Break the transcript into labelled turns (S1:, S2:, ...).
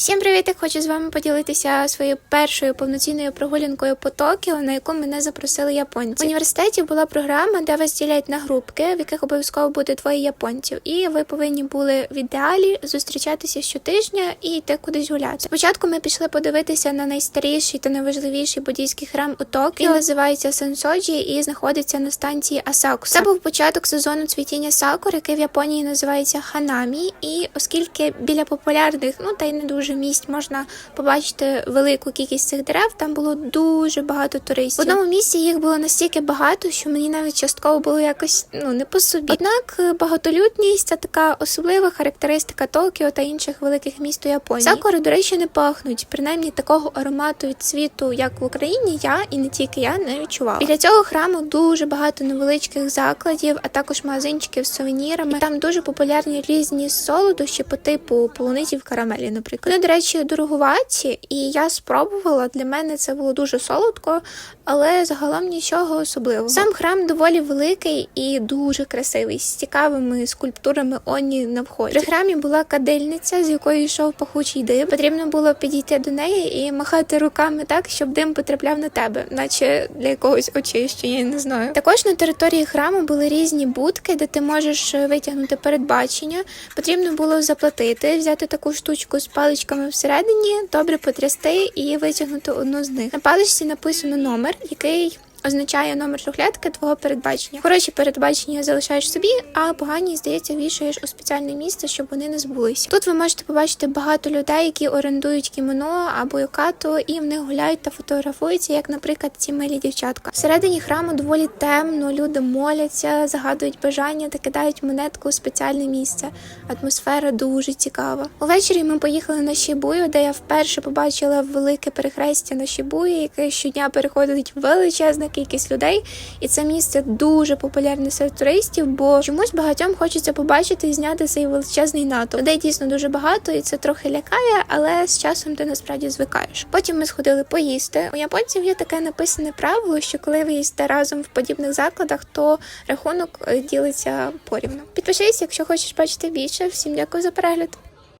S1: Всім привіт! Я Хочу з вами поділитися своєю першою повноцінною прогулянкою по Токіо, на яку мене запросили японці. В університеті була програма, де вас ділять на групки, в яких обов'язково буде двоє японців, і ви повинні були в ідеалі зустрічатися щотижня і йти кудись гуляти. Спочатку ми пішли подивитися на найстаріший та найважливіший буддійський храм у Токіо. Він називається Сенсоджі і знаходиться на станції Асакуса. Це був початок сезону цвітіння сакур, який в Японії називається Ханамі. І оскільки біля популярних, ну та й не дуже місць можна побачити велику кількість цих дерев, там було дуже багато туристів. В одному місці їх було настільки багато, що мені навіть частково було якось ну не по собі. Однак е, багатолюдність це така особлива характеристика Токіо та інших великих міст у Японії. Сакури, до речі, не пахнуть. Принаймні такого аромату від світу, як в Україні, я і не тільки я не відчувала. Біля цього храму дуже багато невеличких закладів, а також магазинчиків з сувенірами. І там дуже популярні різні солодощі по типу полуниців карамелі, наприклад. До речі, дороговаті, і я спробувала. Для мене це було дуже солодко, але загалом нічого особливого. Сам храм доволі великий і дуже красивий, з цікавими скульптурами оні на вході. При храмі була кадильниця, з якої йшов пахучий дим. Потрібно було підійти до неї і махати руками так, щоб дим потрапляв на тебе, наче для якогось очищення, я не знаю. Також на території храму були різні будки, де ти можеш витягнути передбачення. Потрібно було заплатити, взяти таку штучку з паличками всередині, добре потрясти і витягнути одну з них. На паличці написано номер, який. Означає номер шухлядки твого передбачення. Хороші передбачення залишаєш собі, а погані, здається, вішаєш у спеціальне місце, щоб вони не збулися. Тут ви можете побачити багато людей, які орендують кімоно або юкату, і в них гуляють та фотографуються, як, наприклад, ці милі дівчатка. Всередині храму доволі темно, люди моляться, загадують бажання та кидають монетку у спеціальне місце. Атмосфера дуже цікава. Увечері ми поїхали на Шібую, де я вперше побачила велике перехрестя на Шібуї, яке щодня переходить величезна кількість людей, і це місце дуже популярне серед туристів, бо чомусь багатьом хочеться побачити і зняти цей величезний натовп. Людей дійсно дуже багато, і це трохи лякає, але з часом ти насправді звикаєш. Потім ми сходили поїсти. У японців є таке написане правило, що коли ви їсте разом в подібних закладах, то рахунок е, ділиться порівну. Підпишись, якщо хочеш бачити більше. Всім дякую за перегляд.